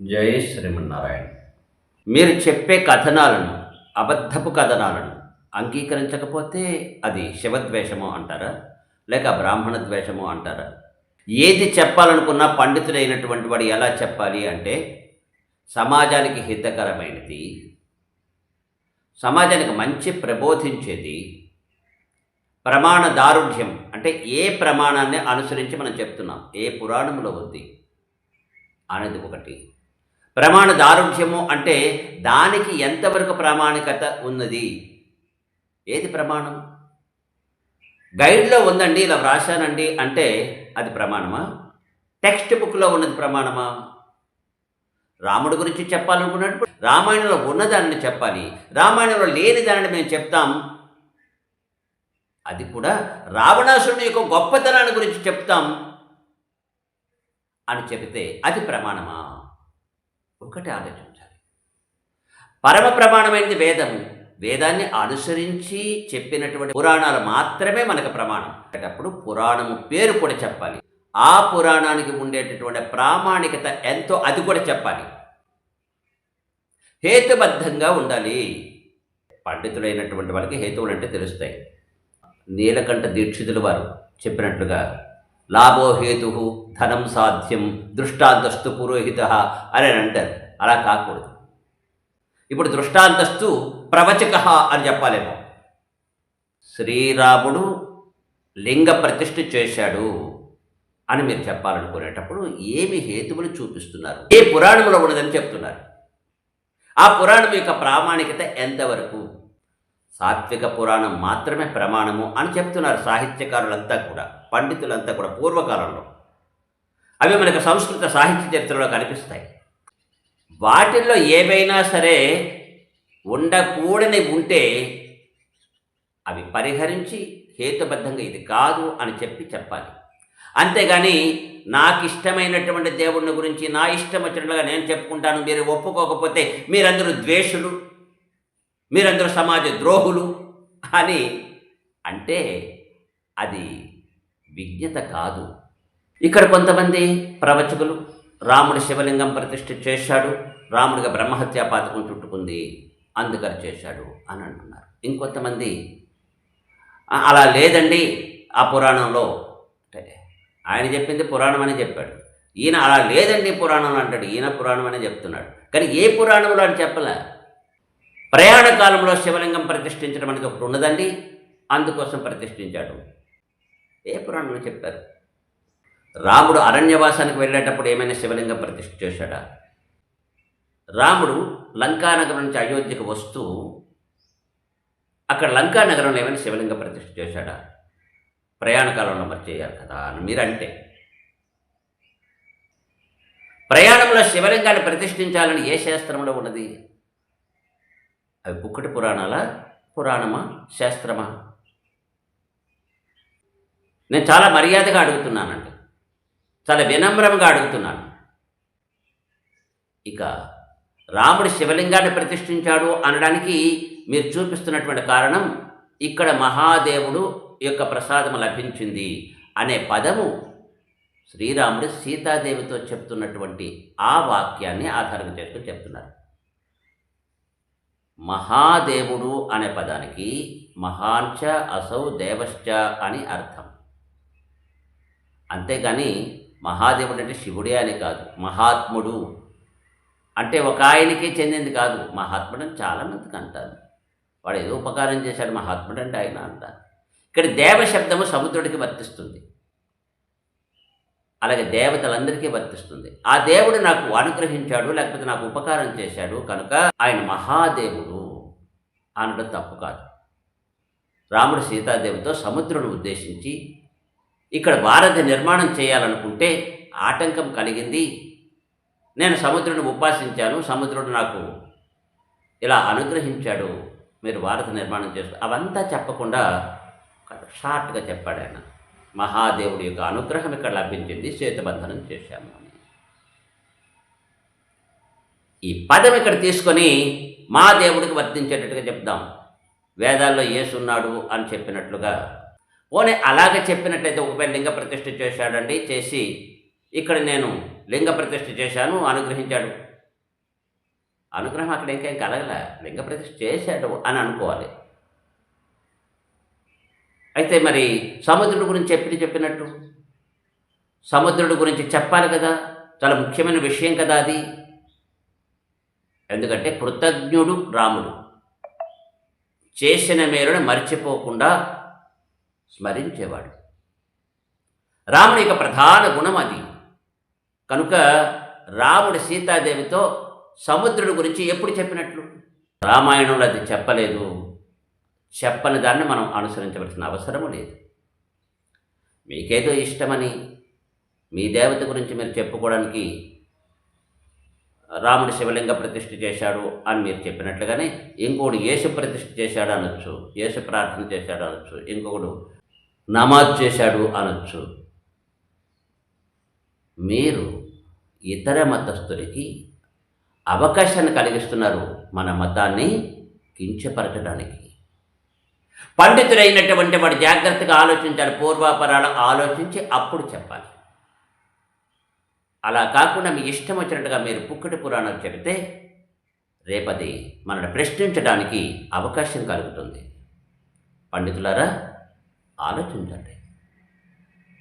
జై శ్రీమన్నారాయణ. మీరు చెప్పే కథనాలను అబద్ధపు కథనాలను అంగీకరించకపోతే అది శివద్వేషము అంటారా? లేక బ్రాహ్మణ ద్వేషము అంటారా? ఏది చెప్పాలనుకున్నా పండితుడైనటువంటి వాడు ఎలా చెప్పాలి అంటే సమాజానికి హితకరమైనది సమాజానికి మంచి ప్రబోధించేది ప్రమాణ దారుఢ్యం అంటే ఏ ప్రమాణాన్ని అనుసరించి మనం చెప్తున్నాం. ఏ పురాణంలో ఉంది? అనేది ఒకటి. ప్రమాణ దారుఢ్యము అంటే దానికి ఎంతవరకు ప్రామాణికత ఉన్నది? ఏది ప్రమాణం? గైడ్లో ఉందండి ఇలా వ్రాశానండి అంటే అది ప్రమాణమా? టెక్స్ట్ బుక్లో ఉన్నది ప్రమాణమా? రాముడి గురించి చెప్పాలనుకున్నప్పుడు రామాయణంలో ఉన్నదాన్ని చెప్పాలి. రామాయణంలో లేని దానిని మేము చెప్తాం. అది కూడా రావణాసురుని యొక్క గొప్పతనాన్ని గురించి చెప్తాం అని చెబితే అది ప్రమాణమా? ఒకటి ఆలోచించాలి. పరమ ప్రమాణమైనది వేదము. వేదాన్ని అనుసరించి చెప్పినటువంటి పురాణాలు మాత్రమే మనకు ప్రమాణం. అప్పుడు పురాణము పేరు కూడా చెప్పాలి. ఆ పురాణానికి ఉండేటటువంటి ప్రామాణికత ఎంతో అది కూడా చెప్పాలి. హేతుబద్ధంగా ఉండాలి. పండితులైనటువంటి వాళ్ళకి హేతువులు అంటే తెలుస్తాయి. నీలకంఠ దీక్షితులు వారు చెప్పినట్లుగా లాభో హేతు ధనం సాధ్యం దృష్టాంతస్తు పురోహిత అని అంటారు. అలా కాకూడదు. ఇప్పుడు దృష్టాంతస్తు ప్రవచక అని చెప్పాలేమో. శ్రీరాముడు లింగ ప్రతిష్ఠ చేశాడు అని మీరు చెప్పాలనుకునేటప్పుడు ఏమి హేతువులు చూపిస్తున్నారు? ఏ పురాణంలో ఉన్నదని చెప్తున్నారు? ఆ పురాణం యొక్క ప్రామాణికత ఎంతవరకు? సాత్విక పురాణం మాత్రమే ప్రమాణము అని చెప్తున్నారు సాహిత్యకారులంతా కూడా పండితులంతా కూడా పూర్వకాలంలో. అవి మనకు సంస్కృత సాహిత్య చరిత్రలో కనిపిస్తాయి. వాటిల్లో ఏవైనా సరే ఉండకూడని ఉంటే అవి పరిహరించి హేతుబద్ధంగా ఇది కాదు అని చెప్పి చెప్పాలి. అంతేగాని నాకు ఇష్టమైనటువంటి దేవుడిని గురించి నా ఇష్టం వచ్చినట్లుగా నేను చెప్పుకుంటాను మీరు ఒప్పుకోకపోతే మీరందరూ ద్వేషులు. మీరందరూ సమాజ ద్రోహులు అని అంటే అది విజ్ఞత కాదు. ఇక్కడ కొంతమంది ప్రవచకులు రాముడు శివలింగం ప్రతిష్ఠ చేశాడు రాముడిగా బ్రహ్మహత్య పాతకం చుట్టుకుంది అందుకని చేశాడు అని అంటున్నారు. ఇంకొంతమంది అలా లేదండి ఆ పురాణంలో. అంటే ఆయన చెప్పింది పురాణం అని చెప్పాడు. ఈయన అలా లేదండి పురాణం అంటాడు ఈయన పురాణం అని చెప్తున్నాడు. కానీ ఏ పురాణంలో అని చెప్పలే? ప్రయాణ కాలంలో శివలింగం ప్రతిష్ఠించడం అనేది ఒకటి ఉన్నదండి. అందుకోసం ప్రతిష్ఠించాడు. ఏ పురాణంలో చెప్పారు? రాముడు అరణ్యవాసానికి వెళ్ళేటప్పుడు ఏమైనా శివలింగం ప్రతిష్ఠ చేశాడా? రాముడు లంకానగరం నుంచి అయోధ్యకు వస్తూ అక్కడ లంకానగరంలో ఏమైనా శివలింగ ప్రతిష్ఠ చేశాడా? ప్రయాణ కాలంలో మరి చేయాలి కదా అని మీరంటే. ప్రయాణంలో శివలింగాన్ని ప్రతిష్ఠించాలని ఏ శాస్త్రంలో ఉన్నది? అవి పుక్కటి పురాణాల? పురాణమా? శాస్త్రమా? నేను చాలా మర్యాదగా అడుగుతున్నానండి. చాలా వినమ్రంగా అడుగుతున్నాను. ఇక రాముడు శివలింగాన్ని ప్రతిష్ఠించాడు అనడానికి మీరు చూపిస్తున్నటువంటి కారణం ఇక్కడ మహాదేవుడు యొక్క ప్రసాదం లభించింది అనే పదము శ్రీరాముడు సీతాదేవితో చెప్తున్నటువంటి ఆ వాక్యాన్ని ఆధారంగా చేసుకుని చెప్తున్నారు. మహాదేవుడు అనే పదానికి మహాంచ అసౌ దేవశ్చ అని అర్థం. అంతేగాని మహాదేవుడు అంటే శివుడే అని కాదు మహాత్ముడు. అంటే ఒక ఆయనకే చెందింది కాదు మహాత్ముడు అని చాలామందికి అంటారు. వాడు ఏదో ఉపకారం చేశాడు మహాత్ముడు అంటే ఆయన అంటారు. ఇక్కడ దేవ శబ్దము సముద్రుడికి వర్తిస్తుంది. అలాగే దేవతలందరికీ వర్తిస్తుంది. ఆ దేవుడు నాకు అనుగ్రహించాడు లేకపోతే నాకు ఉపకారం చేశాడు కనుక ఆయన మహాదేవుడు అనడం తప్పు కాదు. రాముడు సీతాదేవితో సముద్రుని ఉద్దేశించి ఇక్కడ భారత నిర్మాణం చేయాలనుకుంటే ఆటంకం కలిగింది. నేను సముద్రుని ఉపాసించాను సముద్రుడు నాకు ఇలా అనుగ్రహించాడు మీరు భారత నిర్మాణం చేస్తారు. అవంతా చెప్పకుండా షార్ట్గా చెప్పాడు ఆయన. మహాదేవుడి యొక్క అనుగ్రహం ఇక్కడ లభించింది శ్వేతబంధనం చేశాము. అని ఈ పదం ఇక్కడ తీసుకొని మా దేవుడికి వర్తించేటట్టుగా చెప్దాం. వేదాల్లో ఏసున్నాడు అని చెప్పినట్లుగా. పోనీ అలాగే చెప్పినట్లయితే ఒకవేళ లింగ ప్రతిష్ఠ చేశాడండి చేసి ఇక్కడ నేను లింగ ప్రతిష్ఠ చేశాను అనుగ్రహించాడు. అనుగ్రహం అక్కడ ఇంకేం కలగల లింగ ప్రతిష్ఠ చేశాడు అని అనుకోవాలి. అయితే మరి సముద్రుడి గురించి చెప్పింది చెప్పినట్టు? సముద్రుడి గురించి చెప్పాలి కదా? చాలా ముఖ్యమైన విషయం కదా అది. ఎందుకంటే కృతజ్ఞుడు రాముడు. చేసిన మేలును మర్చిపోకుండా స్మరించేవాడు. రాముని యొక్క ప్రధాన గుణం అది. కనుక రాముడు సీతాదేవితో సముద్రుడి గురించి ఎప్పుడు చెప్పినట్లు? రామాయణంలో అది చెప్పలేదు. చెప్పని దాన్ని మనం అనుసరించవలసిన అవసరము లేదు. మీకేదో ఇష్టమని మీ దేవత గురించి మీరు చెప్పుకోవడానికి రాముడు శివలింగ ప్రతిష్ఠ చేశాడు అని మీరు చెప్పినట్లుగానే ఇంకొకడు యేసు ప్రతిష్ఠ చేశాడు అనొచ్చు యేసు ప్రార్థన చేశాడు అనొచ్చు ఇంకొకడు నమాజ్ చేశాడు అనొచ్చు. మీరు ఇతర మతస్థులకి అవకాశాన్ని కలిగిస్తున్నారు మన మతాన్ని కించపరచడానికి. పండితుడైనటువంటి వాడు జాగ్రత్తగా ఆలోచించాలి పూర్వాపరాలు ఆలోచించి అప్పుడు చెప్పాలి. అలా కాకుండా మీ ఇష్టం వచ్చినట్టుగా మీరు పుక్కటి పురాణం చెబితే రేపది మనల్ని ప్రశ్నించడానికి అవకాశం కలుగుతుంది. పండితులారా ఆలోచించండి.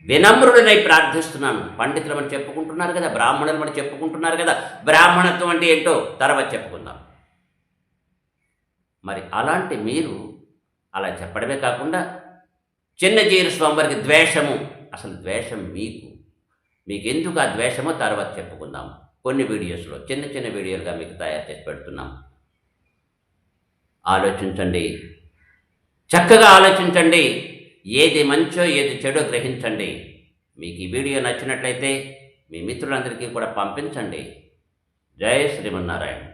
వినమ్రుడినై ప్రార్థిస్తున్నాను. పండితులు మనం చెప్పుకుంటున్నారు కదా బ్రాహ్మణులు మనం చెప్పుకుంటున్నారు కదా బ్రాహ్మణత్వం అంటే ఏంటో తర్వాత చెప్పుకుందాం. మరి అలాంటి మీరు అలా చెప్పడమే కాకుండా చిన్న జీరు స్వామివారికి ద్వేషము. అసలు ద్వేషం మీకు. మీకు ఎందుకు ఆ ద్వేషమో తర్వాత చెప్పుకుందాం. కొన్ని వీడియోస్లో చిన్న చిన్న వీడియోలుగా మీకు తయారు చేసి పెడుతున్నాం. ఆలోచించండి. చక్కగా ఆలోచించండి. ఏది మంచో ఏది చెడో గ్రహించండి. మీకు ఈ వీడియో నచ్చినట్లయితే మీ మిత్రులందరికీ కూడా పంపించండి. జై శ్రీమన్నారాయణ.